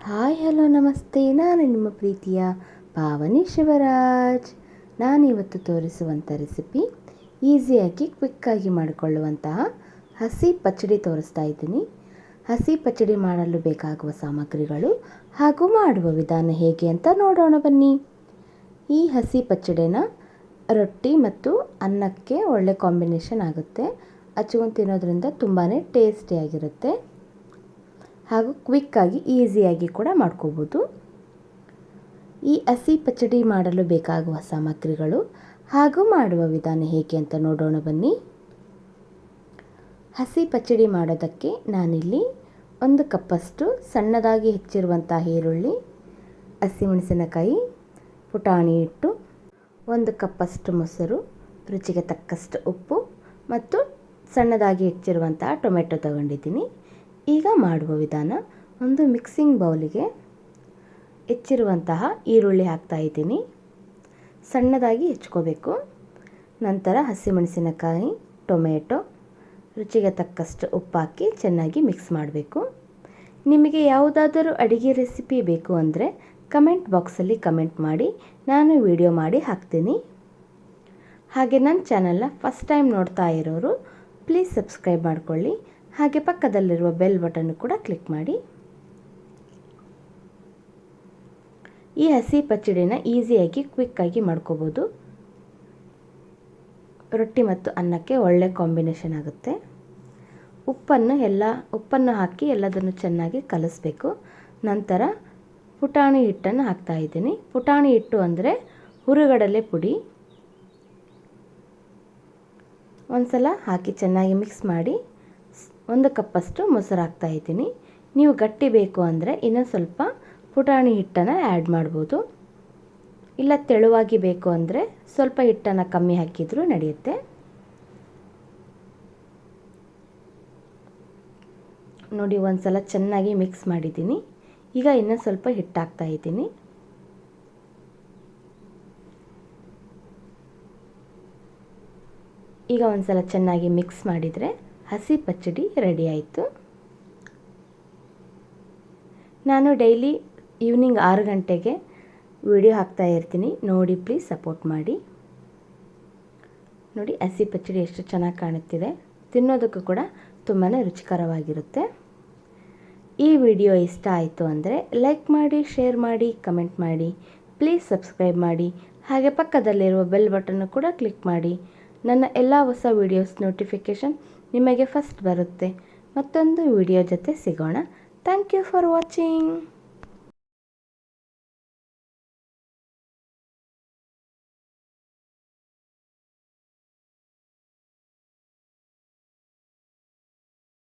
Hi, hello, ನಮಸ್ತೆ. ನಾನು ನಿಮ್ಮ ಪ್ರೀತಿಯ ಪಾವನಿ ಶಿವರಾಜ್. ನಾನಿವತ್ತು ತೋರಿಸುವಂಥ ರೆಸಿಪಿ ಈಸಿಯಾಗಿ, ಕ್ವಿಕ್ಕಾಗಿ ಮಾಡಿಕೊಳ್ಳುವಂತಹ ಹಸಿ ಪಚ್ಚಡಿ ತೋರಿಸ್ತಾ ಇದ್ದೀನಿ. ಹಸಿ ಪಚ್ಚಡಿ ಮಾಡಲು ಬೇಕಾಗುವ ಸಾಮಗ್ರಿಗಳು ಹಾಗೂ ಮಾಡುವ ವಿಧಾನ ಹೇಗೆ ಅಂತ ನೋಡೋಣ ಬನ್ನಿ. ಈ ಹಸಿ ಪಚ್ಚಡಿನ ರೊಟ್ಟಿ ಮತ್ತು ಅನ್ನಕ್ಕೆ ಒಳ್ಳೆ ಕಾಂಬಿನೇಷನ್ ಆಗುತ್ತೆ. ಹಚ್ಕೊಂಡು ತಿನ್ನೋದ್ರಿಂದ ತುಂಬಾ ಟೇಸ್ಟಿಯಾಗಿರುತ್ತೆ ಹಾಗೂ ಕ್ವಿಕ್ಕಾಗಿ ಈಸಿಯಾಗಿ ಕೂಡ ಮಾಡ್ಕೋಬೋದು. ಈ ಹಸಿ ಪಚಡಿ ಮಾಡಲು ಬೇಕಾಗುವ ಸಾಮಗ್ರಿಗಳು ಹಾಗೂ ಮಾಡುವ ವಿಧಾನ ಹೇಗೆ ಅಂತ ನೋಡೋಣ ಬನ್ನಿ. ಹಸಿ ಪಚಡಿ ಮಾಡೋದಕ್ಕೆ ನಾನಿಲ್ಲಿ ಒಂದು ಕಪ್ಪಷ್ಟು ಸಣ್ಣದಾಗಿ ಹೆಚ್ಚಿರುವಂಥ ಈರುಳ್ಳಿ ಹಸಿಮೆಣಸಿನಕಾಯಿ ಪುಟಾಣಿ ಹಿಟ್ಟು, ಒಂದು ಕಪ್ಪಷ್ಟು ಮೊಸರು, ರುಚಿಗೆ ತಕ್ಕಷ್ಟು ಉಪ್ಪು ಮತ್ತು ಸಣ್ಣದಾಗಿ ಹೆಚ್ಚಿರುವಂತಹ ಟೊಮೆಟೊ ತಗೊಂಡಿದ್ದೀನಿ. ಈಗ ಮಾಡುವ ವಿಧಾನ ಒಂದು ಮಿಕ್ಸಿಂಗ್ ಬೌಲಿಗೆ ಹೆಚ್ಚಿರುವಂತಹ ಈರುಳ್ಳಿ ಹಾಕ್ತಾ ಇದ್ದೀನಿ. ಸಣ್ಣದಾಗಿ ಹೆಚ್ಕೋಬೇಕು. ನಂತರ ಹಸಿಮೆಣಸಿನಕಾಯಿ, ಟೊಮೆಟೊ, ರುಚಿಗೆ ತಕ್ಕಷ್ಟು ಉಪ್ಪು ಹಾಕಿ ಚೆನ್ನಾಗಿ ಮಿಕ್ಸ್ ಮಾಡಬೇಕು. ನಿಮಗೆ ಯಾವುದಾದರೂ ಅಡುಗೆ ರೆಸಿಪಿ ಬೇಕು ಅಂದರೆ ಕಮೆಂಟ್ ಬಾಕ್ಸಲ್ಲಿ ಕಮೆಂಟ್ ಮಾಡಿ, ನಾನು ವಿಡಿಯೋ ಮಾಡಿ ಹಾಕ್ತೀನಿ. ಹಾಗೆ ನನ್ನ ಚಾನಲ್ನ ಫಸ್ಟ್ ಟೈಮ್ ನೋಡ್ತಾ ಇರೋರು, ಪ್ಲೀಸ್ ಸಬ್ಸ್ಕ್ರೈಬ್ ಮಾಡಿಕೊಳ್ಳಿ. ಹಾಗೆ ಪಕ್ಕದಲ್ಲಿರುವ ಬೆಲ್ ಬಟನ್ ಕೂಡ ಕ್ಲಿಕ್ ಮಾಡಿ. ಈ ಹಸಿ ಪಚ್ಚಡಿನ ಈಸಿಯಾಗಿ ಕ್ವಿಕ್ಕಾಗಿ ಮಾಡ್ಕೋಬೋದು. ರೊಟ್ಟಿ ಮತ್ತು ಅನ್ನಕ್ಕೆ ಒಳ್ಳೆ ಕಾಂಬಿನೇಷನ್ ಆಗುತ್ತೆ. ಉಪ್ಪನ್ನು ಎಲ್ಲ, ಉಪ್ಪನ್ನು ಹಾಕಿ ಎಲ್ಲದನ್ನು ಚೆನ್ನಾಗಿ ಕಲಿಸ್ಬೇಕು. ನಂತರ ಪುಟಾಣಿ ಹಿಟ್ಟನ್ನು ಹಾಕ್ತಾ ಇದ್ದೀನಿ. ಪುಟಾಣಿ ಹಿಟ್ಟು ಅಂದರೆ ಹುರುಗಡಲೆ ಪುಡಿ. ಒಂದು ಸಲ ಹಾಕಿ ಚೆನ್ನಾಗಿ ಮಿಕ್ಸ್ ಮಾಡಿ. ಒಂದು ಕಪ್ಪಷ್ಟು ಮೊಸರು ಹಾಕ್ತಾ ಇದ್ದೀನಿ. ನೀವು ಗಟ್ಟಿ ಬೇಕು ಅಂದರೆ ಇನ್ನೊಂದು ಸ್ವಲ್ಪ ಪುಟಾಣಿ ಹಿಟ್ಟನ್ನು ಆ್ಯಡ್ ಮಾಡ್ಬೋದು. ಇಲ್ಲ ತೆಳುವಾಗಿ ಬೇಕು ಅಂದರೆ ಸ್ವಲ್ಪ ಹಿಟ್ಟನ್ನು ಕಮ್ಮಿ ಹಾಕಿದರೂ ನಡೆಯುತ್ತೆ. ನೋಡಿ ಒಂದು ಸಲ ಚೆನ್ನಾಗಿ ಮಿಕ್ಸ್ ಮಾಡಿದ್ದೀನಿ. ಈಗ ಇನ್ನೂ ಸ್ವಲ್ಪ ಹಿಟ್ಟು ಹಾಕ್ತಾ ಇದ್ದೀನಿ. ಈಗ ಒಂದು ಸಲ ಚೆನ್ನಾಗಿ ಮಿಕ್ಸ್ ಮಾಡಿದರೆ ಹಸಿ ಪಚ್ಚಡಿ ರೆಡಿ ಆಯಿತು. ನಾನು ಡೈಲಿ ಈವ್ನಿಂಗ್ ಆರು ಗಂಟೆಗೆ ವಿಡಿಯೋ ಹಾಕ್ತಾ ಇರ್ತೀನಿ. ನೋಡಿ ಪ್ಲೀಸ್ ಸಪೋರ್ಟ್ ಮಾಡಿ. ನೋಡಿ ಹಸಿ ಪಚ್ಚಡಿ ಎಷ್ಟು ಚೆನ್ನಾಗಿ ಕಾಣುತ್ತಿದೆ. ತಿನ್ನೋದಕ್ಕೂ ಕೂಡ ತುಂಬಾ ರುಚಿಕರವಾಗಿರುತ್ತೆ. ಈ ವಿಡಿಯೋ ಇಷ್ಟ ಆಯಿತು ಅಂದರೆ ಲೈಕ್ ಮಾಡಿ ಶೇರ್ ಮಾಡಿ ಕಮೆಂಟ್ ಮಾಡಿ. ಪ್ಲೀಸ್ ಸಬ್ಸ್ಕ್ರೈಬ್ ಮಾಡಿ. ಹಾಗೆ ಪಕ್ಕದಲ್ಲಿರುವ ಬೆಲ್ ಬಟನ್ನು ಕೂಡ ಕ್ಲಿಕ್ ಮಾಡಿ. ನನ್ನ ಎಲ್ಲ ಹೊಸ ವೀಡಿಯೋಸ್ ನೋಟಿಫಿಕೇಷನ್ ನಿಮಗೆ ಫಸ್ಟ್ ಬರುತ್ತೆ. ಮತ್ತೊಂದು ವಿಡಿಯೋ ಜೊತೆ ಸಿಗೋಣ. Thank you for watching